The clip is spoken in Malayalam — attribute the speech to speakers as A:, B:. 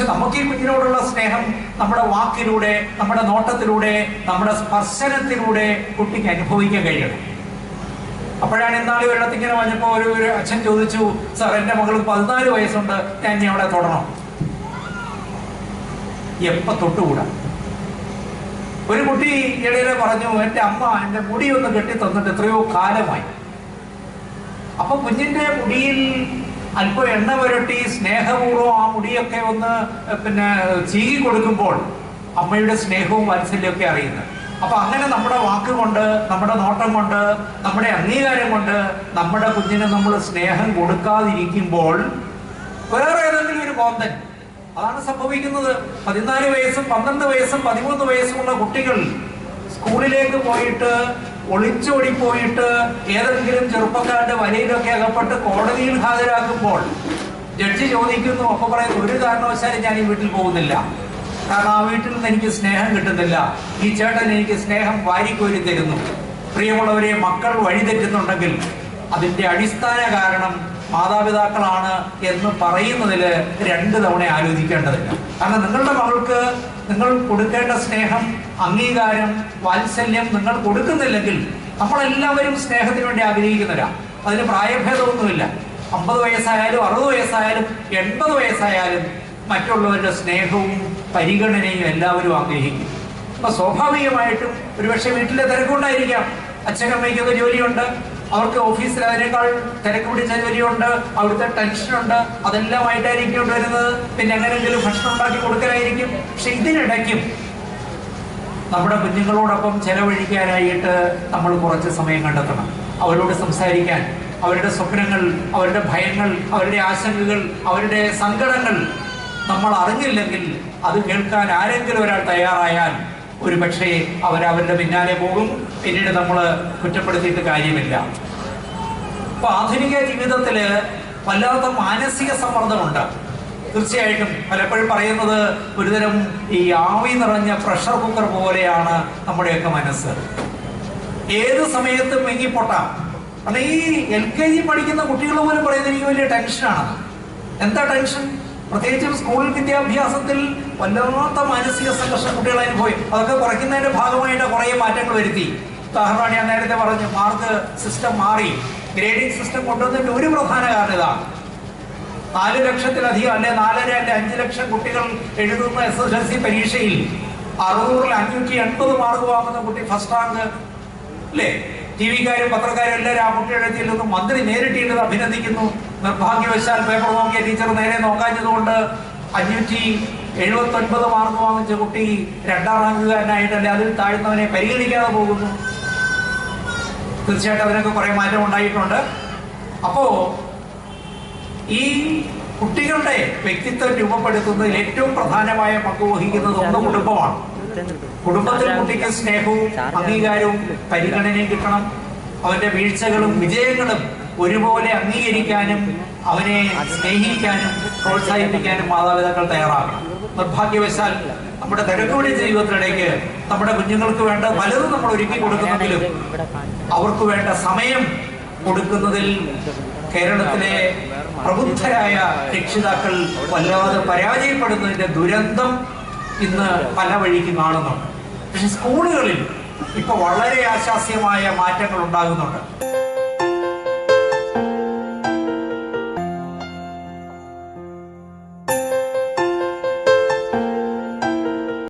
A: ഈ കുഞ്ഞിനോടുള്ള സ്നേഹം നമ്മുടെ വാക്കിലൂടെ നമ്മുടെ നോട്ടത്തിലൂടെ നമ്മുടെ സ്പർശനത്തിലൂടെ കുട്ടിക്ക് അനുഭവിക്കാൻ കഴിയണം. അപ്പോഴാണ് ഇന്നാളി ഒരിടത്ത് വന്നപ്പോൾ ഒരു ഒരു അച്ഛൻ ചോദിച്ചു സാർ എന്റെ മകൾക്ക് പതിനാല് വയസ്സുണ്ട് ഞാൻ ഇനി അവളെ തുടരണം എപ്പ തൊട്ടുകൂടാ? ഒരു കുട്ടി ഇടയിലെ പറഞ്ഞു എന്റെ അമ്മ എന്റെ മുടി ഒന്ന് കെട്ടി തന്നിട്ട് എത്രയോ കാലമായി. അപ്പൊ കുഞ്ഞിന്റെ മുടിയിൽ അല്പം എണ്ണ പുരട്ടി സ്നേഹപൂർവം ആ മുടിയൊക്കെ ഒന്ന് പിന്നെ ചീകി കൊടുക്കുമ്പോൾ അമ്മയുടെ സ്നേഹവും വാത്സല്യമൊക്കെ അറിയുന്നത്. അപ്പൊ അങ്ങനെ നമ്മുടെ വാക്കുകൊണ്ട് നമ്മുടെ നോട്ടം കൊണ്ട് നമ്മുടെ അംഗീകാരം കൊണ്ട് നമ്മുടെ കുഞ്ഞിനെ നമ്മൾ സ്നേഹം കൊടുക്കാതിരിക്കുമ്പോൾ വേറെ ഏതെങ്കിലും ഒരു കോന്തൻ അതാണ് സംഭവിക്കുന്നത്. പതിനാല് വയസ്സും പന്ത്രണ്ട് വയസ്സും പതിമൂന്ന് വയസ്സുമുള്ള കുട്ടികൾ സ്കൂളിലേക്ക് പോയിട്ട് ഒളിച്ചോടി പോയിട്ട് ഏതെങ്കിലും ചെറുപ്പക്കാരുടെ വലയിലൊക്കെ അകപ്പെട്ട് കോടതിയിൽ ഹാജരാക്കുമ്പോൾ ജഡ്ജി ചോദിക്കുന്നു ഒക്കെ പറയുന്നു ഒരു കാരണവശാലും ഞാൻ ഈ വീട്ടിൽ പോകുന്നില്ല. കാരണം ആ വീട്ടിൽ നിന്ന് എനിക്ക് സ്നേഹം കിട്ടുന്നില്ല. ഈ ചേട്ടൻ എനിക്ക് സ്നേഹം വാരിക്കോരി തരുന്നു. പ്രിയമുള്ളവരെ മക്കൾ വഴിതെറ്റുന്നുണ്ടെങ്കിൽ അതിന്റെ അടിസ്ഥാന കാരണം മാതാപിതാക്കളാണ് എന്ന് പറയുന്നതിൽ രണ്ട് തവണ ആലോചിക്കേണ്ടതില്ല. കാരണം നിങ്ങളുടെ മകൾക്ക് നിങ്ങൾ കൊടുക്കേണ്ട സ്നേഹം അംഗീകാരം വാത്സല്യം നിങ്ങൾ കൊടുക്കുന്നില്ലെങ്കിൽ നമ്മളെല്ലാവരും സ്നേഹത്തിന് വേണ്ടി ആഗ്രഹിക്കുന്നവരാ. അതിന് പ്രായഭേദമൊന്നുമില്ല. അമ്പത് വയസ്സായാലും അറുപത് വയസ്സായാലും എൺപത് വയസ്സായാലും മറ്റുള്ളവരുടെ സ്നേഹവും പരിഗണനയും എല്ലാവരും ആഗ്രഹിക്കും. അപ്പൊ സ്വാഭാവികമായിട്ടും ഒരുപക്ഷെ വീട്ടിലെ തിരക്കുണ്ടായിരിക്കാം. അച്ഛനമ്മയ്ക്കൊക്കെ ജോലിയുണ്ട്. അവർക്ക് ഓഫീസിൽ അതിനേക്കാൾ തിരക്ക് പിടിച്ച ജോലിയുണ്ട് അവിടുത്തെ ടെൻഷനുണ്ട് അതെല്ലാമായിട്ടായിരിക്കും വരുന്നത്. പിന്നെ എങ്ങനെയെങ്കിലും ഭക്ഷണം ഉണ്ടാക്കി കൊടുക്കലായിരിക്കും. പക്ഷെ ഇതിനിടയ്ക്കും നമ്മുടെ കുഞ്ഞുങ്ങളോടൊപ്പം ചെലവഴിക്കാനായിട്ട് നമ്മൾ കുറച്ച് സമയം കണ്ടെത്തണം. അവരോട് സംസാരിക്കാൻ അവരുടെ സ്വപ്നങ്ങൾ അവരുടെ ഭയങ്ങൾ അവരുടെ ആശങ്കകൾ അവരുടെ സങ്കടങ്ങൾ നമ്മൾ അറിഞ്ഞില്ലെങ്കിൽ അത് കേൾക്കാൻ ആരെങ്കിലും ഒരാൾ തയ്യാറായാൽ ഒരു പക്ഷേ അവരവരുടെ പിന്നാലെ പോകും. പിന്നീട് നമ്മൾ കുറ്റപ്പെടുത്തിയിട്ട് കാര്യമില്ല. അപ്പൊ ആധുനിക ജീവിതത്തിൽ വല്ലാത്ത മാനസിക സമ്മർദ്ദമുണ്ട്. തീർച്ചയായിട്ടും പലപ്പോഴും പറയുന്നത് ഒരുതരം ഈ ആവി നിറഞ്ഞ പ്രഷർ കുക്കർ പോലെയാണ് നമ്മുടെയൊക്കെ മനസ്സ്. ഏത് സമയത്തും മെങ്ങിപ്പൊട്ടാം. കാരണം ഈ എൽ കെ ജി പഠിക്കുന്ന കുട്ടികൾ പോലും പറയുന്നത് എനിക്ക് വലിയ ടെൻഷനാണ് എന്താ ടെൻഷൻ പ്രത്യേകിച്ചും സ്കൂൾ വിദ്യാഭ്യാസത്തിൽ വല്ലാത്ത മാനസിക സംഘർഷം കുട്ടികൾ അനുഭവം അതൊക്കെ കുറയ്ക്കുന്നതിന്റെ ഭാഗമായിട്ട് കുറേ മാറ്റങ്ങൾ വരുത്തി. ഉദാഹരണമാണ് ഞാൻ നേരത്തെ പറഞ്ഞു മാർക്ക് സിസ്റ്റം മാറി. ഗ്രേഡിംഗ് സിസ്റ്റം കൊണ്ടുവന്നിട്ട് ഒരു പ്രധാന കാരണം ഇതാണ് നാല് ലക്ഷത്തിലധികം അല്ലെ നാലര അല്ലെ അഞ്ച് ലക്ഷം കുട്ടികൾ എഴുതുന്ന എസ് എസ് എൽ സി പരീക്ഷയിൽ അറുന്നൂറിൽ അഞ്ഞൂറ്റി എൺപത് മാർക്ക് വാങ്ങുന്ന കുട്ടി ഫസ്റ്റ് റാങ്ക് അല്ലേ ടി വിക്കാരും പത്രക്കാരും എല്ലാവരും ആ കുട്ടിയുടെ മന്ത്രി നേരിട്ടിട്ട് അഭിനന്ദിക്കുന്നു. നിർഭാഗ്യവശാൽ പേപ്പർ നോക്കിയ ടീച്ചർ നേരെ നോക്കാഞ്ഞതുകൊണ്ട് അഞ്ഞൂറ്റി എഴുപത്തി ഒൻപത് മാർക്ക് വാങ്ങിച്ച കുട്ടി രണ്ടാം റാങ്കുകാരനായിട്ടല്ലേ അതിൽ താഴ്ന്നവനെ പരിഗണിക്കാതെ പോകുന്നു. തീർച്ചയായിട്ടും അതിനൊക്കെ കുറെ മാറ്റം ഉണ്ടായിട്ടുണ്ട്. അപ്പോ ഈ കുട്ടികളുടെ വ്യക്തിത്വം രൂപപ്പെടുത്തുന്നതിൽ ഏറ്റവും പ്രധാനമായ പങ്ക് വഹിക്കുന്നത് ഒന്ന് കുടുംബമാണ്. കുടുംബത്തിൽ കുട്ടിക്ക് സ്നേഹവും അംഗീകാരവും പരിഗണനയും കിട്ടണം. അവന്റെ വീഴ്ചകളും വിജയങ്ങളും ഒരുപോലെ അംഗീകരിക്കാനും അവനെ സ്നേഹിക്കാനും പ്രോത്സാഹിപ്പിക്കാനും മാതാപിതാക്കൾ തയ്യാറാകണം. നിർഭാഗ്യവശാൽ നമ്മുടെ തിരക്കുപിടി ജീവിതത്തിനിടയ്ക്ക് നമ്മുടെ കുഞ്ഞുങ്ങൾക്ക് വേണ്ട പലതും നമ്മൾ ഒരുക്കി കൊടുക്കുന്നെങ്കിലും അവർക്ക് വേണ്ട സമയം കൊടുക്കുന്നതിൽ കേരളത്തിലെ പ്രബുദ്ധരായ രക്ഷിതാക്കൾ വല്ലാതെ പരാജയപ്പെടുന്നതിന്റെ ദുരന്തം ഇന്ന് പല വഴിക്ക് കാണുന്നുണ്ട് പക്ഷെ സ്കൂളുകളിൽ ഇപ്പൊ വളരെ ആശാസ്യമായ മാറ്റങ്ങൾ ഉണ്ടാകുന്നുണ്ട്.